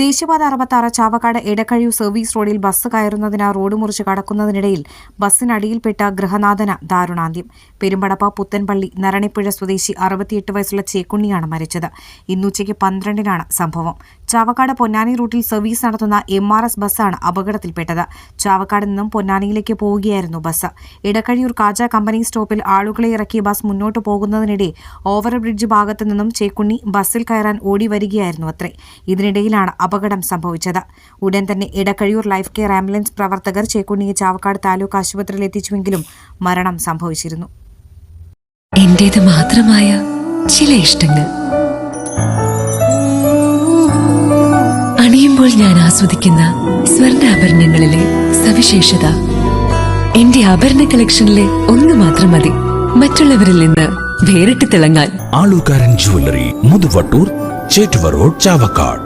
ദേശീയപാത അറുപത്താറ് ചാവക്കാട് എടക്കഴിയൂർ സർവീസ് റോഡിൽ ബസ് കയറുന്നതിന് റോഡ് മുറിച്ച് കടക്കുന്നതിനിടയിൽ ബസ്സിനടിയിൽപ്പെട്ട ഗൃഹനാഥന ദാരുണാന്ത്യം. പെരുമ്പടപ്പ പുത്തൻപള്ളി നരണിപ്പുഴ സ്വദേശി അറുപത്തിയെട്ട് വയസ്സുള്ള ചേക്കുണ്ണിയാണ് മരിച്ചത്. ഇന്നുച്ചയ്ക്ക് പന്ത്രണ്ടിനാണ് സംഭവം. ചാവക്കാട് പൊന്നാനി റൂട്ടിൽ സർവീസ് നടത്തുന്ന എം ആർ എസ് ബസ്സാണ് അപകടത്തിൽപ്പെട്ടത്. ചാവക്കാട് നിന്നും പൊന്നാനിയിലേക്ക് പോവുകയായിരുന്നു ബസ്. ഇടക്കഴിയൂർ കാജ കമ്പനി സ്റ്റോപ്പിൽ ആളുകളെ ഇറക്കിയ ബസ് മുന്നോട്ട് പോകുന്നതിനിടെ ഓവർബ്രിഡ്ജ് ഭാഗത്തു നിന്നും ചേക്കുണ്ണി ബസ്സിൽ കയറാൻ ഓടി വരികയായിരുന്നു അത്രേ. ഇതിനിടയിലാണ് അപകടം സംഭവിച്ചത്. ഉടൻ തന്നെ ഇടക്കഴിയൂർ ലൈഫ് കെയർ ആംബുലൻസ് പ്രവർത്തകർ ചേക്കുണ്ണിയെ ചാവക്കാട് താലൂക്ക് ആശുപത്രിയിൽ എത്തിച്ചുവെങ്കിലും മരണം സംഭവിച്ചിരുന്നു. എന്റേത് മാത്രമായ ചില ഇഷ്ടങ്ങൾ. അണിയുമ്പോൾ ഞാൻ ആസ്വദിക്കുന്ന സ്വർണാഭരണങ്ങളിലെ സവിശേഷത. എന്റെ ആഭരണ കളക്ഷനിലെ ഒന്ന് മാത്രം മതി. മറ്റുള്ളവരിൽ നിന്ന് വേറിട്ട് തിളങ്ങാൻ. Alukkaran jewellery Muthuvattoor Chettuva road Chavakkad.